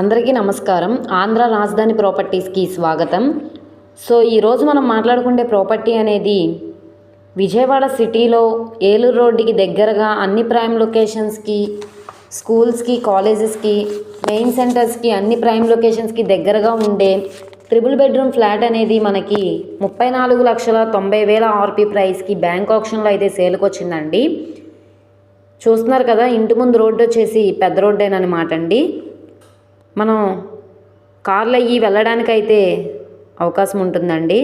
అందరికీ నమస్కారం. ఆంధ్ర రాజధాని ప్రాపర్టీస్కి స్వాగతం. సో ఈరోజు మనం మాట్లాడుకునే ప్రాపర్టీ అనేది విజయవాడ సిటీలో ఏలూరు రోడ్డుకి దగ్గరగా అన్ని ప్రైమ్ లొకేషన్స్కి స్కూల్స్కి కాలేజెస్కి మెయిన్ సెంటర్స్కి అన్ని ప్రైమ్ లొకేషన్స్కి దగ్గరగా ఉండే ట్రిపుల్ బెడ్రూమ్ ఫ్లాట్ అనేది మనకి ముప్పై నాలుగు లక్షల తొంభై వేల ఆర్పీ ప్రైస్కి బ్యాంక్ ఆప్షన్లో అయితే సేల్కి వచ్చిందండి చూస్తున్నారు కదా ఇంటి ముందు రోడ్డు వచ్చేసి పెద్ద రోడ్డేనమాట అండి. మనం కార్లు అయ్యి వెళ్ళడానికైతే అవకాశం ఉంటుందండి.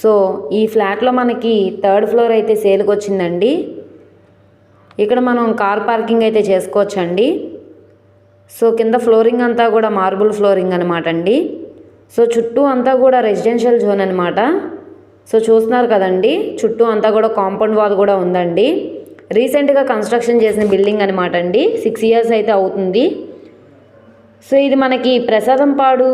సో ఈ ఫ్లాట్లో మనకి థర్డ్ ఫ్లోర్ అయితే సేల్కి వచ్చిందండి ఇక్కడ మనం కార్ పార్కింగ్ అయితే చేసుకోవచ్చండి. సో కింద ఫ్లోరింగ్ అంతా కూడా మార్బుల్ ఫ్లోరింగ్ అనమాట అండి సో చుట్టూ అంతా కూడా రెసిడెన్షియల్ జోన్ అనమాట సో చూస్తున్నారు కదండి చుట్టూ అంతా కూడా కాంపౌండ్ వాల్ కూడా ఉందండి. రీసెంట్గా కన్స్ట్రక్షన్ చేసిన బిల్డింగ్ అనమాట అండి సిక్స్ ఇయర్స్ అయితే అవుతుంది. సో ఇది మనకి ప్రసాదంపాడు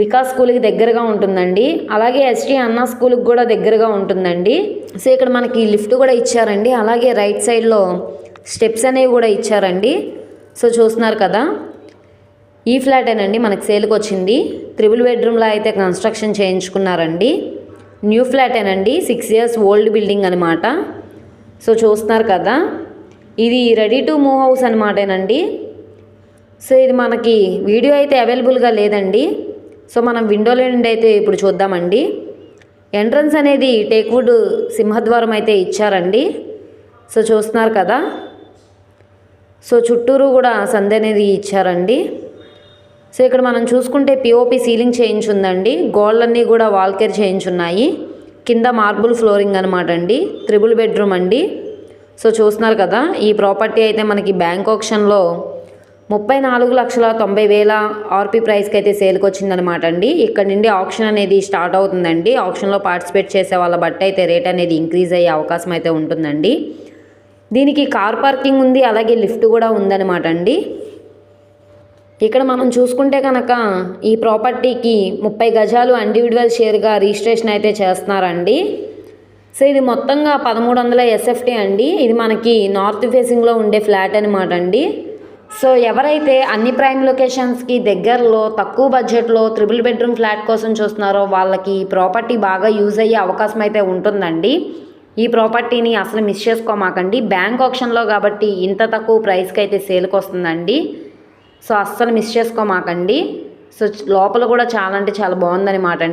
వికాస్ స్కూల్కి దగ్గరగా ఉంటుందండి. అలాగే ఎస్టీ అన్నా స్కూల్కి కూడా దగ్గరగా ఉంటుందండి. సో ఇక్కడ మనకి లిఫ్ట్ కూడా ఇచ్చారండి. అలాగే రైట్ సైడ్లో స్టెప్స్ అనేవి కూడా ఇచ్చారండి. సో చూస్తున్నారు కదా ఈ ఫ్లాటేనండి మనకి సేల్కి వచ్చింది. త్రిబుల్ బెడ్రూమ్లో అయితే కన్స్ట్రక్షన్ చేయించుకున్నారండి. న్యూ ఫ్లాటేనండి సిక్స్ ఇయర్స్ ఓల్డ్ బిల్డింగ్ అనమాట సో చూస్తున్నారు కదా ఇది రెడీ టు మూవ్ హౌస్ అనమాటేనండి సో ఇది మనకి వీడియో అయితే అవైలబుల్గా లేదండి. సో మనం విండోలో నుండి అయితే ఇప్పుడు చూద్దామండి. ఎంట్రన్స్ అనేది టేక్వుడ్ సింహద్వారం అయితే ఇచ్చారండి. సో చూస్తున్నారు కదా. సో చుట్టూరు కూడా సంధి అనేది ఇచ్చారండి. సో ఇక్కడ మనం చూసుకుంటే పిఓపి సీలింగ్ చేయించుందండి గోళ్ళన్నీ కూడా వాల్కేర్ చేయించున్నాయి కింద మార్బుల్ ఫ్లోరింగ్ అనమాట అండి. త్రిబుల్ బెడ్రూమ్ అండి. సో చూస్తున్నారు కదా ఈ ప్రాపర్టీ అయితే మనకి బ్యాంక్ ఆప్షన్లో ముప్పై నాలుగు లక్షల తొంభై వేల ఆర్పీ ప్రైస్కి అయితే సేల్కి వచ్చిందనమాట అండి. ఇక్కడ నుండి ఆప్షన్ అనేది స్టార్ట్ అవుతుందండి. ఆప్షన్లో పార్టిసిపేట్ చేసే వాళ్ళ బట్టి అయితే రేట్ అనేది ఇంక్రీజ్ అయ్యే అవకాశం అయితే ఉంటుందండి. దీనికి కార్ పార్కింగ్ ఉంది అలాగే లిఫ్ట్ కూడా ఉందన్నమాట అండి. ఇక్కడ మనం చూసుకుంటే కనుక ఈ ప్రాపర్టీకి ముప్పై గజాలు ఇండివిజువల్ షేర్గా రిజిస్ట్రేషన్ అయితే చేస్తున్నారండి. సో ఇది మొత్తంగా పదమూడు వందల ఎస్ఎఫ్టీ అండి. ఇది మనకి నార్త్ ఫేసింగ్లో ఉండే ఫ్లాట్ అనమాట అండి. సో ఎవరైతే అన్ని ప్రైమ్ లొకేషన్స్కి దగ్గరలో తక్కువ బడ్జెట్లో త్రిబుల్ బెడ్రూమ్ ఫ్లాట్ కోసం చూస్తున్నారో వాళ్ళకి ఈ ప్రాపర్టీ బాగా యూజ్ అయ్యే అవకాశం అయితే ఉంటుందండి. ఈ ప్రాపర్టీని అసలు మిస్ చేసుకోమాకండి. బ్యాంక్ ఆప్షన్లో కాబట్టి ఇంత తక్కువ ప్రైస్కి అయితే సేల్కి వస్తుందండి. సో అస్సలు మిస్ చేసుకోమాకండి. సో లోపల కూడా చాలా అంటే చాలా బాగుందన్నమాట అండి.